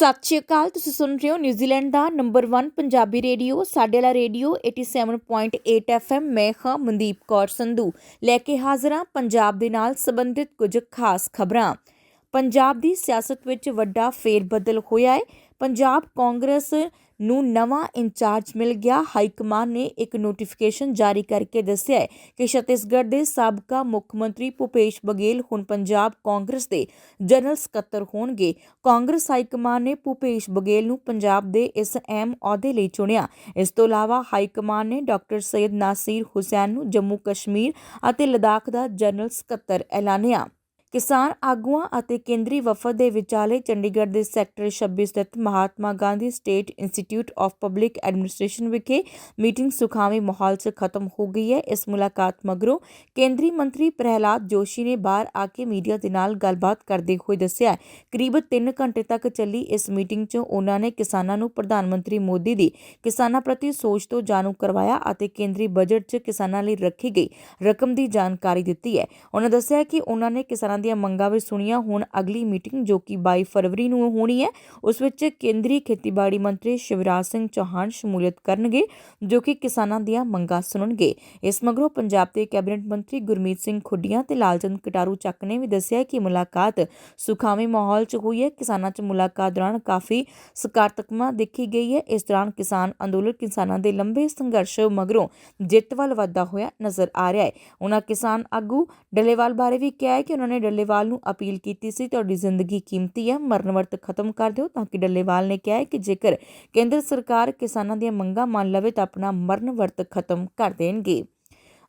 ਸਤਿ ਸ਼੍ਰੀ ਅਕਾਲ, ਤੁਸੀਂ ਸੁਣ ਰਹੇ ਹੋ ਨਿਊਜ਼ੀਲੈਂਡ ਦਾ ਨੰਬਰ 1 ਪੰਜਾਬੀ ਰੇਡੀਓ ਸਾਡੇ ਵਾਲਾ ਰੇਡੀਓ 87.8 FM ਮੈਂ ਹਾਂ ਮਨਦੀਪ ਕੌਰ ਸੰਧੂ। ਲੈ ਕੇ ਹਾਜ਼ਰ ਹਾਂ ਪੰਜਾਬ ਦੇ ਨਾਲ ਸੰਬੰਧਿਤ ਕੁਝ ਖਾਸ ਖਬਰਾਂ। ਪੰਜਾਬ ਦੀ ਸਿਆਸਤ ਵਿੱਚ ਵੱਡਾ ਫੇਰਬਦਲ ਹੋਇਆ ਹੈ। ਪੰਜਾਬ ਕਾਂਗਰਸ ਨੂੰ ਨਵਾਂ ਇੰਚਾਰਜ ਮਿਲ ਗਿਆ। ਹਾਈ ਕਮਾਨ ਨੇ ਇੱਕ ਨੋਟੀਫਿਕੇਸ਼ਨ ਜਾਰੀ ਕਰਕੇ ਦੱਸਿਆ ਹੈ ਕਿ ਛੱਤੀਸਗੜ੍ਹ ਦੇ ਸਾਬਕਾ ਮੁੱਖ ਮੰਤਰੀ ਭੁਪੇਸ਼ ਬਘੇਲ ਹੁਣ ਪੰਜਾਬ ਕਾਂਗਰਸ ਦੇ ਜਨਰਲ ਸਕੱਤਰ ਹੋਣਗੇ। ਕਾਂਗਰਸ ਹਾਈ ਕਮਾਨ ਨੇ ਭੁਪੇਸ਼ ਬਘੇਲ ਨੂੰ ਪੰਜਾਬ ਦੇ ਇਸ ਅਹਿਮ ਅਹੁਦੇ ਲਈ ਚੁਣਿਆ। ਇਸ ਤੋਂ ਇਲਾਵਾ ਹਾਈ ਕਮਾਨ ਨੇ ਡਾਕਟਰ ਸੈਦ ਨਾਸੀਰ ਹੁਸੈਨ ਨੂੰ ਜੰਮੂ ਕਸ਼ਮੀਰ ਅਤੇ ਲਦਾਖ ਦਾ ਜਨਰਲ ਸਕੱਤਰ ਐਲਾਨਿਆ। ਕਿਸਾਨ ਆਗੂਆਂ ਅਤੇ ਕੇਂਦਰੀ ਵਫਦ ਦੇ ਵਿਚਾਲੇ ਚੰਡੀਗੜ੍ਹ ਦੇ ਸੈਕਟਰ 26 ਸਥਿਤ Mahatma Gandhi state institute of public administration ਵਿਖੇ ਮੀਟਿੰਗ ਸੁਖਾਵੇਂ ਮਾਹੌਲ 'ਚ ਖਤਮ ਹੋ ਗਈ ਹੈ। ਇਸ ਮੁਲਾਕਾਤ ਮਗਰੋਂ ਕੇਂਦਰੀ ਮੰਤਰੀ ਪ੍ਰਹਿਲਾਦ ਜੋਸ਼ੀ ਨੇ ਬਾਹਰ ਆ ਕੇ ਮੀਡੀਆ ਦੇ ਨਾਲ ਗੱਲਬਾਤ ਕਰਦੇ ਹੋਏ ਦੱਸਿਆ, ਕਰੀਬ 3 ਘੰਟੇ ਤੱਕ ਚੱਲੀ ਇਸ ਮੀਟਿੰਗ 'ਚ ਉਹਨਾਂ ਨੇ ਕਿਸਾਨਾਂ ਨੂੰ ਪ੍ਰਧਾਨ ਮੰਤਰੀ ਮੋਦੀ ਦੀ ਕਿਸਾਨਾਂ ਪ੍ਰਤੀ ਸੋਚ ਤੋਂ ਜਾਣੂ ਕਰਵਾਇਆ ਅਤੇ ਕੇਂਦਰੀ ਬਜਟ 'ਚ ਕਿਸਾਨਾਂ ਲਈ ਰੱਖੀ ਗਈ ਰਕਮ ਦੀ ਜਾਣਕਾਰੀ ਦਿੱਤੀ ਹੈ। ਉਹਨਾਂ ਦੱਸਿਆ ਕਿ ਉਹਨਾਂ ਨੇ ਕਿਸਾਨਾਂ ਦੀਆਂ ਮੰਗਾਂ ਵੀ ਸੁਣੀਆਂ। ਹੁਣ ਅਗਲੀ ਮੀਟਿੰਗ ਜੋ ਕਿ 22 ਫਰਵਰੀ ਨੂੰ ਹੋਣੀ ਹੈ, ਉਸ ਵਿੱਚ ਕੇਂਦਰੀ ਖੇਤੀਬਾੜੀ ਮੰਤਰੀ ਸ਼ਿਵਰਾਜ ਸਿੰਘ ਚੌਹਾਨ ਸ਼ਮੂਲੀਅਤ ਕਰਨਗੇ, ਜੋ ਕਿ ਕਿਸਾਨਾਂ ਦੀਆਂ ਮੰਗਾਂ ਸੁਣਨਗੇ। ਇਸ ਮਗਰੋਂ ਪੰਜਾਬ ਦੇ ਕੈਬਨਿਟ ਮੰਤਰੀ ਗੁਰਮੀਤ ਸਿੰਘ ਖੁੱਡੀਆਂ ਤੇ ਲਾਲਚੰਦ ਕਟਾਰੂ ਚੱਕ ਨੇ ਵੀ ਦੱਸਿਆ ਕਿ ਮੁਲਾਕਾਤ ਸੁਖਾਵੇਂ ਮਾਹੌਲ 'ਚ ਹੋਈ ਹੈ। ਕਿਸਾਨਾਂ 'ਚ ਮੁਲਾਕਾਤ ਦੌਰਾਨ ਕਾਫੀ ਸਕਾਰਾਤਮਕਤਾ ਦੇਖੀ ਗਈ ਹੈ। ਇਸ ਦੌਰਾਨ ਕਿਸਾਨ ਅੰਦੋਲਨ ਕਿਸਾਨਾਂ ਦੇ ਲੰਬੇ ਸੰਘਰਸ਼ ਮਗਰੋਂ ਜਿੱਤ ਵੱਲ ਵਧਦਾ ਹੋਇਆ ਨਜ਼ਰ ਆ ਰਿਹਾ ਹੈ। ਉਹਨਾਂ ਕਿਸਾਨ ਆਗੂ ਡੱਲੇਵਾਲ ਬਾਰੇ ਵੀ ਕਿਹਾ ਹੈ ਕਿ ਉਹਨਾਂ ਨੇ ਡੱਲੇਵਾਲ ਨੂੰ ਅਪੀਲ ਕੀਤੀ ਸੀ ਤੁਹਾਡੀ ਜ਼ਿੰਦਗੀ ਕੀਮਤੀ ਹੈ, ਮਰਨ ਵਰਤ ਖਤਮ ਕਰ ਦਿਓ ਤਾਂ ਕਿ ਡੱਲੇਵਾਲ ਨੇ ਕਿਹਾ ਹੈ ਕਿ ਜੇਕਰ ਕੇਂਦਰ ਸਰਕਾਰ ਕਿਸਾਨਾਂ ਦੀਆਂ ਮੰਗਾਂ ਮੰਨ ਲਵੇ ਤਾਂ ਆਪਣਾ ਮਰਨ ਵਰਤ ਖਤਮ ਕਰ ਦੇਣਗੇ।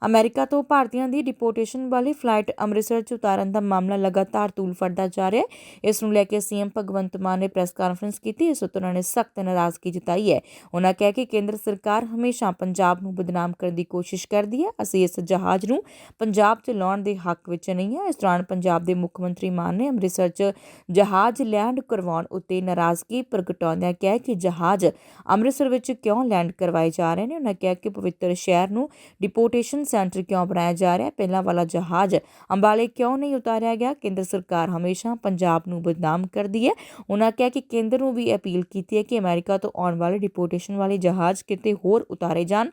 ਅਮਰੀਕਾ ਤੋਂ ਭਾਰਤੀਆਂ ਦੀ ਡਿਪੋਰਟੇਸ਼ਨ ਵਾਲੀ ਫਲਾਈਟ ਅੰਮ੍ਰਿਤਸਰ 'ਚ ਉਤਾਰਨ ਦਾ ਮਾਮਲਾ ਲਗਾਤਾਰ ਤੂਲ ਫੜਦਾ ਜਾ ਰਿਹਾ ਹੈ। ਇਸ ਨੂੰ ਲੈ ਕੇ ਸੀਐਮ ਭਗਵੰਤ ਮਾਨ ਨੇ ਪ੍ਰੈਸ ਕਾਨਫਰੰਸ ਕੀਤੀ, ਇਸ ਉੱਤੇ ਉਹਨਾਂ ਨੇ ਸਖਤ ਨਾਰਾਜ਼ਗੀ ਜਤਾਈ ਹੈ। ਉਹਨਾਂ ਕਹਿ ਕਿ ਕੇਂਦਰ ਸਰਕਾਰ ਹਮੇਸ਼ਾ ਪੰਜਾਬ ਨੂੰ ਬਦਨਾਮ ਕਰਨ ਦੀ ਕੋਸ਼ਿਸ਼ ਕਰਦੀ ਹੈ। ਅਸੀਂ ਇਸ ਜਹਾਜ਼ ਨੂੰ ਪੰਜਾਬ 'ਚ ਲਾਉਣ ਦੇ ਹੱਕ ਵਿੱਚ ਨਹੀਂ ਹਾਂ। ਇਸ ਦੌਰਾਨ ਪੰਜਾਬ ਦੇ ਮੁੱਖ ਮੰਤਰੀ ਮਾਨ ਨੇ ਅੰਮ੍ਰਿਤਸਰ 'ਚ ਜਹਾਜ਼ ਲੈਂਡ ਕਰਵਾਉਣ ਉੱਤੇ ਨਾਰਾਜ਼ਗੀ ਪ੍ਰਗਟਾਉਂਦਿਆਂ ਕਿਹਾ ਕਿ ਜਹਾਜ਼ ਅੰਮ੍ਰਿਤਸਰ ਵਿੱਚ ਕਿਉਂ ਲੈਂਡ ਕਰਵਾਏ ਜਾ ਰਹੇ ਨੇ। ਉਹਨਾਂ ਕਿਹਾ ਕਿ ਪਵਿੱਤਰ ਸ਼ਹਿਰ ਨੂੰ ਡਿਪੋਰਟੇਸ਼ਨ ਸੈਂਟਰ ਕਿਉਂ ਬਣਾਇਆ ਜਾ ਰਿਹਾ? ਪਹਿਲਾਂ ਵਾਲਾ ਜਹਾਜ਼ ਅੰਬਾਲੇ ਕਿਉਂ ਨਹੀਂ ਉਤਾਰਿਆ ਗਿਆ? ਕੇਂਦਰ ਸਰਕਾਰ ਹਮੇਸ਼ਾ ਪੰਜਾਬ ਨੂੰ ਬਦਨਾਮ ਕਰਦੀ ਹੈ। ਉਹਨਾਂ ਕਿਹਾ ਕਿ ਕੇਂਦਰ ਨੂੰ ਵੀ ਅਪੀਲ ਕੀਤੀ ਹੈ ਕਿ ਅਮਰੀਕਾ ਤੋਂ ਆਉਣ ਵਾਲੇ ਡਿਪੋਰਟੇਸ਼ਨ ਵਾਲੇ ਜਹਾਜ਼ ਕਿਤੇ ਹੋਰ ਉਤਾਰੇ ਜਾਣ।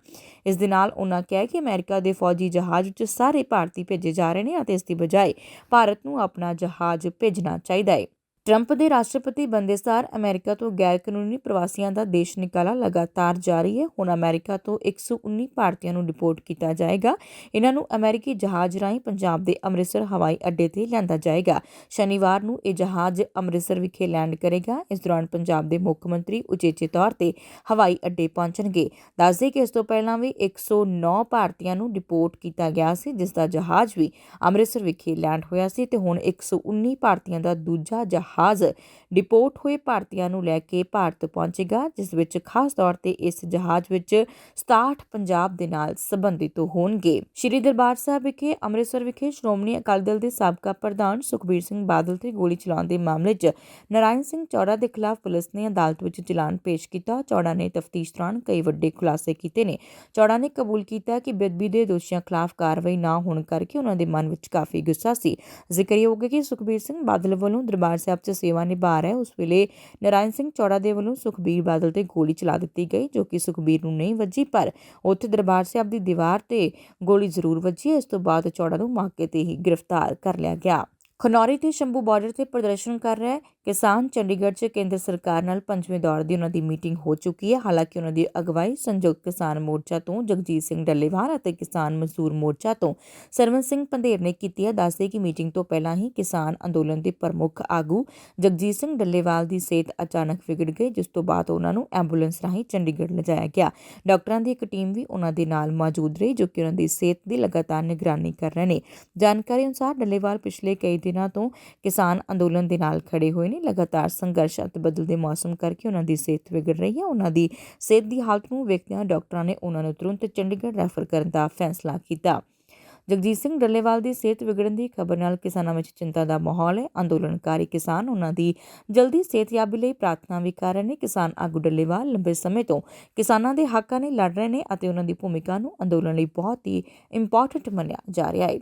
ਇਸ ਦੇ ਨਾਲ ਉਹਨਾਂ ਕਿਹਾ ਕਿ ਅਮਰੀਕਾ ਦੇ ਫੌਜੀ ਜਹਾਜ਼ ਵਿੱਚ ਸਾਰੇ ਭਾਰਤੀ ਭੇਜੇ ਜਾ ਰਹੇ ਨੇ ਅਤੇ ਇਸ ਦੀ ਬਜਾਏ ਭਾਰਤ ਨੂੰ ਆਪਣਾ ਜਹਾਜ਼ ਭੇਜਣਾ ਚਾਹੀਦਾ ਹੈ। ਟਰੰਪ ਦੇ ਰਾਸ਼ਟਰਪਤੀ ਬੰਦੇ ਸਾਰ ਅਮਰੀਕਾ ਤੋਂ ਗੈਰ ਕਾਨੂੰਨੀ ਪ੍ਰਵਾਸੀਆਂ ਦਾ ਦੇਸ਼ ਨਿਕਾਲਾ ਲਗਾਤਾਰ ਜਾਰੀ ਹੈ। ਹੁਣ ਅਮਰੀਕਾ ਤੋਂ 119 ਭਾਰਤੀਆਂ ਨੂੰ ਡਿਪੋਰਟ ਕੀਤਾ ਜਾਏਗਾ। ਇਹਨਾਂ ਨੂੰ ਅਮਰੀਕੀ ਜਹਾਜ਼ ਰਾਹੀਂ ਪੰਜਾਬ ਦੇ ਅੰਮ੍ਰਿਤਸਰ, ਹਵਾਈ ਅੱਡੇ ਤੇ ਲਿਆਂਦਾ ਜਾਏਗਾ। ਸ਼ਨੀਵਾਰ ਨੂੰ ਇਹ ਜਹਾਜ਼ ਅੰਮ੍ਰਿਤਸਰ ਵਿਖੇ ਲੈਂਡ ਕਰੇਗਾ। ਇਸ ਦੌਰਾਨ ਪੰਜਾਬ ਦੇ ਮੁੱਖ ਮੰਤਰੀ ਉਚੇਚੇ ਤੌਰ ਤੇ ਹਵਾਈ ਅੱਡੇ ਪਹੁੰਚਣਗੇ। ਦੱਸਦੇ ਕਿ ਇਸ ਤੋਂ ਪਹਿਲਾਂ ਵੀ 109 ਭਾਰਤੀਆਂ ਨੂੰ ਡਿਪੋਰਟ ਕੀਤਾ ਗਿਆ ਸੀ, ਜਿਸ ਦਾ ਜਹਾਜ਼ ਵੀ ਅੰਮ੍ਰਿਤਸਰ ਵਿਖੇ ਲੈਂਡ ਹੋਇਆ ਸੀ ਤੇ ਹੁਣ 119 ਭਾਰਤੀਆਂ ਦਾ ਦੂਜਾ ਜਹਾਜ਼ ਜਹਾਜ਼ ਡਿਪੋਰਟ ਹੋਏ ਭਾਰਤੀਆਂ ਨੂੰ ਲੈ ਕੇ ਭਾਰਤ ਪਹੁੰਚੇਗਾ, ਜਿਸ ਵਿੱਚ ਖਾਸ ਤੌਰ ਤੇ ਇਸ ਜਹਾਜ਼ ਵਿੱਚ 67 ਪੰਜਾਬ ਦੇ ਨਾਲ ਸੰਬੰਧਿਤ ਹੋਣਗੇ। ਸ਼੍ਰੀ ਦਰਬਾਰ ਸਾਹਿਬ ਵਿਖੇ, ਅੰਮ੍ਰਿਤਸਰ ਵਿਖੇ ਸ਼੍ਰੋਮਣੀ ਅਕਾਲੀ ਦਲ ਦੇ ਸਾਬਕਾ ਪ੍ਰਧਾਨ ਸੁਖਬੀਰ ਸਿੰਘ ਬਾਦਲ ਤੇ ਗੋਲੀ ਚਲਾਉਣ ਦੇ ਮਾਮਲੇ 'ਚ ਨਰਾਇਣ ਸਿੰਘ ਚੌੜਾ ਦੇ ਖਿਲਾਫ ਪੁਲਿਸ ਨੇ ਅਦਾਲਤ ਵਿੱਚ ਚਲਾਨ ਪੇਸ਼ ਕੀਤਾ। ਚੌੜਾ ਨੇ ਤਫਤੀਸ਼ ਦੌਰਾਨ ਕਈ ਵੱਡੇ ਖੁਲਾਸੇ ਕੀਤੇ ਨੇ। ਚੌੜਾ ਨੇ ਕਬੂਲ ਕੀਤਾ ਕਿ ਬੇਦਬੀ ਦੇ ਦੋਸ਼ੀਆਂ ਖਿਲਾਫ ਕਾਰਵਾਈ ਨਾ ਹੋਣ ਕਰਕੇ ਉਹਨਾਂ ਦੇ ਮਨ ਵਿੱਚ ਕਾਫੀ ਗੁੱਸਾ ਸੀ। ਜ਼ਿਕਰਯੋਗ ਹੈ ਕਿ ਸੁਖਬੀਰ ਸਿੰਘ ਬਾਦਲ ਵੱਲੋਂ ਦਰਬਾਰ ਸਾਹਿਬ 'ਚ ਸੇਵਾ ਨਿਭਾ ਰਿਹਾ ਉਸ ਵੇਲੇ ਨਰਾਇਣ ਸਿੰਘ ਚੌੜਾ ਦੇ ਵੱਲੋਂ ਸੁਖਬੀਰ ਬਾਦਲ ਤੇ ਗੋਲੀ ਚਲਾ ਦਿੱਤੀ ਗਈ, ਜੋ ਕਿ ਸੁਖਬੀਰ ਨੂੰ ਨਹੀਂ ਵੱਜੀ, ਪਰ ਉੱਥੇ ਦਰਬਾਰ ਸਾਹਿਬ ਦੀ ਦੀਵਾਰ ਤੇ ਗੋਲੀ ਜ਼ਰੂਰ ਵੱਜੀ। ਇਸ ਤੋਂ ਬਾਅਦ ਚੌੜਾ ਨੂੰ ਮੌਕੇ ਤੇ ਹੀ ਗ੍ਰਿਫਤਾਰ ਕਰ ਲਿਆ ਗਿਆ। ਖਨੌਰੀ ਤੇ ਸ਼ੰਭੂ ਬਾਰਡਰ ਤੇ ਪ੍ਰਦਰਸ਼ਨ ਕਰ ਰਿਹਾ ਕਿਸਾਨ ਚੰਡੀਗੜ੍ਹ 'ਚ ਕੇਂਦਰ ਸਰਕਾਰ ਨਾਲ ਪੰਜਵੇਂ ਦੌਰ ਦੀ ਉਹਨਾਂ ਦੀ ਮੀਟਿੰਗ ਹੋ ਚੁੱਕੀ ਹੈ। ਹਾਲਾਂਕਿ ਉਹਨਾਂ ਦੀ ਅਗਵਾਈ ਸੰਯੁਕਤ ਕਿਸਾਨ ਮੋਰਚਾ ਤੋਂ ਜਗਜੀਤ ਸਿੰਘ ਡੱਲੇਵਾਲ ਅਤੇ ਕਿਸਾਨ ਮਜ਼ਦੂਰ ਮੋਰਚਾ ਤੋਂ ਸਰਵਨ ਸਿੰਘ ਪੰਧੇਰ ਨੇ ਕੀਤੀ ਹੈ। ਦੱਸਦੇ ਕਿ ਮੀਟਿੰਗ ਤੋਂ ਪਹਿਲਾਂ ਹੀ ਕਿਸਾਨ ਅੰਦੋਲਨ ਦੇ ਪ੍ਰਮੁੱਖ ਆਗੂ ਜਗਜੀਤ ਸਿੰਘ ਡੱਲੇਵਾਲ ਦੀ ਸਿਹਤ ਅਚਾਨਕ ਵਿਗੜ ਗਈ, ਜਿਸ ਤੋਂ ਬਾਅਦ ਉਹਨਾਂ ਨੂੰ ਐਂਬੂਲੈਂਸ ਰਾਹੀਂ ਚੰਡੀਗੜ੍ਹ ਲਿਜਾਇਆ ਗਿਆ। ਡਾਕਟਰਾਂ ਦੀ ਇੱਕ ਟੀਮ ਵੀ ਉਹਨਾਂ ਦੇ ਨਾਲ ਮੌਜੂਦ ਰਹੀ, ਜੋ ਕਿ ਉਹਨਾਂ ਦੀ ਸਿਹਤ ਦੀ ਲਗਾਤਾਰ ਨਿਗਰਾਨੀ ਕਰ ਰਹੇ ਨੇ। ਜਾਣਕਾਰੀ ਅਨੁਸਾਰ ਡੱਲੇਵਾਲ ਪਿਛਲੇ ਕਈ ਦਿਨਾਂ ਤੋਂ ਕਿਸਾਨ ਅੰਦੋਲਨ ਦੇ ਨਾਲ ਖੜੇ ਹੋਏ ਨੇ ਲਗਾਤਾਰ ਸੰਘਰਸ਼ ਅਤੇ ਬਦਲਦੇ ਮੌਸਮ ਕਰਕੇ ਉਹਨਾਂ ਦੀ ਸਿਹਤ ਵਿਗੜ ਰਹੀ ਹੈ। ਉਹਨਾਂ ਦੀ ਸਿਹਤ ਦੀ ਹਾਲਤ ਨੂੰ ਵੇਖਦਿਆਂ ਡਾਕਟਰਾਂ ਨੇ ਉਹਨਾਂ ਨੂੰ ਤੁਰੰਤ ਚੰਡੀਗੜ੍ਹ ਰੈਫਰ ਕਰਨ ਦਾ ਫੈਸਲਾ ਕੀਤਾ। ਜਗਜੀਤ ਸਿੰਘ ਡੱਲੇਵਾਲ ਦੀ ਸਿਹਤ ਵਿਗੜਨ ਦੀ ਖਬਰ ਨਾਲ ਕਿਸਾਨਾਂ ਵਿੱਚ ਚਿੰਤਾ ਦਾ ਮਾਹੌਲ ਹੈ। ਅੰਦੋਲਨਕਾਰੀ ਕਿਸਾਨ ਉਹਨਾਂ ਦੀ ਜਲਦੀ ਸਿਹਤਯਾਬੀ ਲਈ ਪ੍ਰਾਰਥਨਾ ਵੀ ਕਰ ਰਹੇ ਨੇ। ਕਿਸਾਨ ਆਗੂ ਡੱਲੇਵਾਲ ਲੰਬੇ ਸਮੇਂ ਤੋਂ ਕਿਸਾਨਾਂ ਦੇ ਹੱਕਾਂ ਲਈ ਲੜ ਰਹੇ ਨੇ ਅਤੇ ਉਹਨਾਂ ਦੀ ਭੂਮਿਕਾ ਨੂੰ ਅੰਦੋਲਨ ਲਈ ਬਹੁਤ ਹੀ ਇੰਪੋਰਟੈਂਟ ਮੰਨਿਆ ਜਾ ਰਿਹਾ ਹੈ।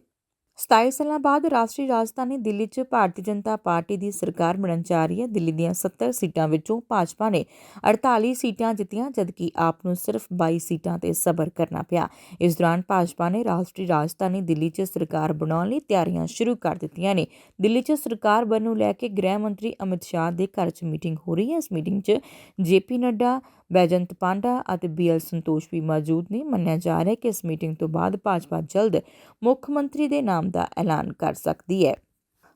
27 ਸਾਲਾਂ ਬਾਅਦ ਰਾਸ਼ਟਰੀ ਰਾਜਧਾਨੀ ਦਿੱਲੀ 'ਚ ਭਾਰਤੀ ਜਨਤਾ ਪਾਰਟੀ ਦੀ ਸਰਕਾਰ ਬਣਨ ਜਾ ਰਹੀ ਹੈ। ਦਿੱਲੀ ਦੀਆਂ 70 ਸੀਟਾਂ ਵਿੱਚੋਂ ਭਾਜਪਾ ਨੇ 48 ਸੀਟਾਂ ਜਿੱਤੀਆਂ, ਜਦਕਿ ਆਪ ਨੂੰ ਸਿਰਫ 22 ਸੀਟਾਂ ਤੇ ਸਬਰ ਕਰਨਾ ਪਿਆ। ਇਸ ਦੌਰਾਨ ਭਾਜਪਾ ਨੇ ਰਾਸ਼ਟਰੀ ਰਾਜਧਾਨੀ ਦਿੱਲੀ 'ਚ ਸਰਕਾਰ ਬਣਾਉਣ ਲਈ ਤਿਆਰੀਆਂ ਸ਼ੁਰੂ ਕਰ ਦਿੱਤੀਆਂ ਨੇ। ਦਿੱਲੀ 'ਚ ਸਰਕਾਰ ਬਣਨ ਨੂੰ ਲੈ ਕੇ ਗ੍ਰਹਿ ਮੰਤਰੀ ਅਮਿਤ ਸ਼ਾਹ ਦੇ ਘਰ 'ਚ ਮੀਟਿੰਗ ਹੋ ਰਹੀ ਹੈ। ਇਸ ਮੀਟਿੰਗ 'ਚ ਜੇਪੀ ਨੱਡਾ ਬੈਜੰਤ ਪਾਂਡਾ ਅਤੇ ਬੀਐਲ ਸੰਤੋਸ਼ ਵੀ ਮੌਜੂਦ ਨੇ। ਮੰਨਿਆ ਜਾ ਰਿਹਾ ਹੈ ਕਿ ਇਸ ਮੀਟਿੰਗ ਤੋਂ ਬਾਅਦ ਭਾਜਪਾ ਜਲਦ ਮੁੱਖ ਮੰਤਰੀ ਦੇ ਨਾਮ ਦਾ ਐਲਾਨ ਕਰ ਸਕਦੀ ਹੈ।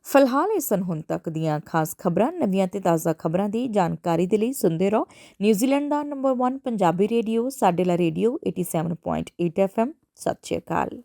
ਫਿਲਹਾਲ ਇਸ ਸਨ ਹੁਣ ਤੱਕ ਦੀਆਂ ਖਾਸ ਖਬਰਾਂ, ਨਵੀਆਂ ਤੇ ਤਾਜ਼ਾ ਖਬਰਾਂ ਦੀ ਜਾਣਕਾਰੀ ਦੇ ਲਈ ਸੁਣਦੇ ਰਹੋ। ਨਿਊਜ਼ੀਲੈਂਡ ਦਾ ਨੰਬਰ 1 ਪੰਜਾਬੀ ਰੇਡੀਓ, ਸਾਡੇ ਲਾ ਰੇਡੀਓ 87.8 FM ਸਤਿ ਸ਼੍ਰੀ ਅਕਾਲ।